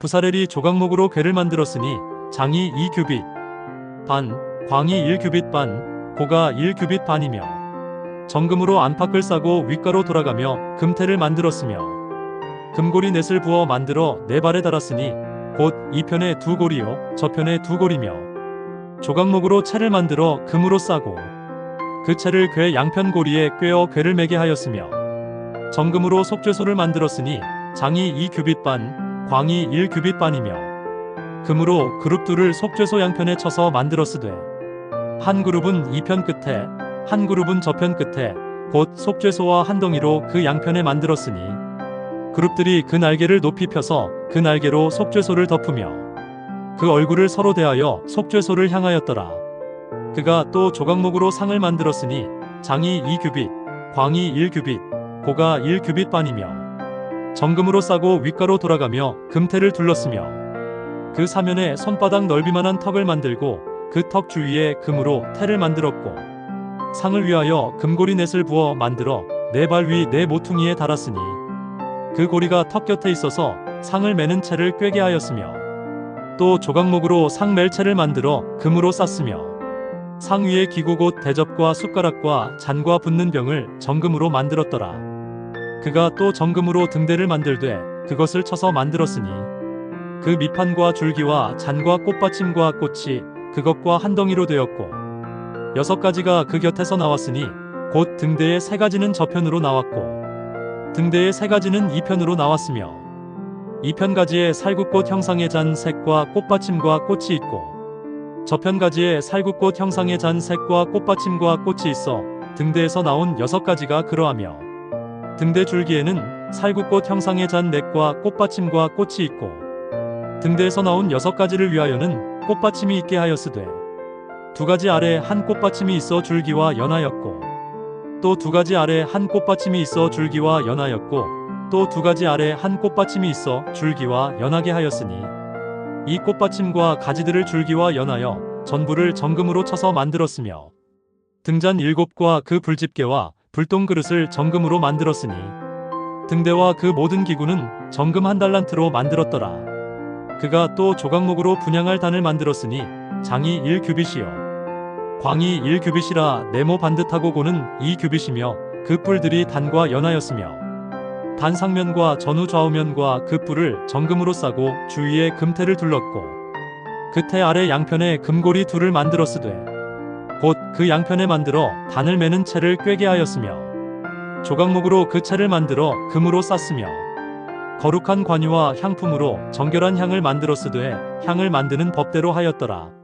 부사렐이 조각목으로 괴를 만들었으니 장이 2규빗 반, 광이 1규빗 반, 고가 1규빗 반이며 정금으로 안팎을 싸고 윗가로 돌아가며 금태를 만들었으며 금고리 넷을 부어 만들어 네 발에 달았으니 곧 이 편에 두 고리요 저 편에 두 고리며 조각목으로 채를 만들어 금으로 싸고 그 채를 괴 양편 고리에 꿰어 괴를 매게 하였으며 정금으로 속죄소를 만들었으니 장이 2규빗 반, 광이 1규빗 반이며 금으로 그룹 둘을 속죄소 양편에 쳐서 만들었으되 한 그룹은 이편 끝에 한 그룹은 저편 끝에 곧 속죄소와 한 덩이로 그 양편에 만들었으니 그룹들이 그 날개를 높이 펴서 그 날개로 속죄소를 덮으며 그 얼굴을 서로 대하여 속죄소를 향하였더라. 그가 또 조각목으로 상을 만들었으니 장이 2규빗, 광이 1규빗, 고가 1규빗 반이며 정금으로 싸고 윗가로 돌아가며 금태를 둘렀으며 그 사면에 손바닥 넓이만한 턱을 만들고 그 턱 주위에 금으로 태를 만들었고 상을 위하여 금고리 넷을 부어 만들어 네 발 위 네 모퉁이에 달았으니 그 고리가 턱 곁에 있어서 상을 매는 채를 꿰게 하였으며 또 조각목으로 상 멜 채를 만들어 금으로 쌌으며 상 위에 기구 곧 대접과 숟가락과 잔과 붓는 병을 정금으로 만들었더라. 그가 또 정금으로 등대를 만들되 그것을 쳐서 만들었으니 그 밑판과 줄기와 잔과 꽃받침과 꽃이 그것과 한 덩이로 되었고 여섯 가지가 그 곁에서 나왔으니 곧 등대의 세 가지는 저편으로 나왔고 등대의 세 가지는 이편으로 나왔으며 이편 가지에 살구꽃 형상의 잔 색과 꽃받침과 꽃이 있고 저편 가지에 살구꽃 형상의 잔 색과 꽃받침과 꽃이 있어 등대에서 나온 여섯 가지가 그러하며 등대 줄기에는 살구꽃 형상의 잔 넷과 꽃받침과 꽃이 있고 등대에서 나온 여섯 가지를 위하여는 꽃받침이 있게 하였으되 두 가지 아래 한 꽃받침이 있어 줄기와 연하였고 또 두 가지 아래 한 꽃받침이 있어 줄기와 연하였고 또 두 가지 아래 한 꽃받침이 있어 줄기와 연하게 하였으니 이 꽃받침과 가지들을 줄기와 연하여 전부를 정금으로 쳐서 만들었으며 등잔 일곱과 그 불집게와 불똥 그릇을 정금으로 만들었으니 등대와 그 모든 기구는 정금 한 달란트로 만들었더라. 그가 또 조각목으로 분양할 단을 만들었으니 장이 1규빗이요 광이 1규빗이라 네모 반듯하고 고는 2규빗이며 그 뿔들이 단과 연하였으며 단 상면과 전후 좌우면과 그 뿔을 정금으로 싸고 주위에 금태를 둘렀고 그태 아래 양편에 금고리 둘을 만들었으되 곧 그 양편에 만들어 단을 매는 채를 꿰게 하였으며 조각목으로 그 채를 만들어 금으로 쌌으며 거룩한 관유와 향품으로 정결한 향을 만들었으되 향을 만드는 법대로 하였더라.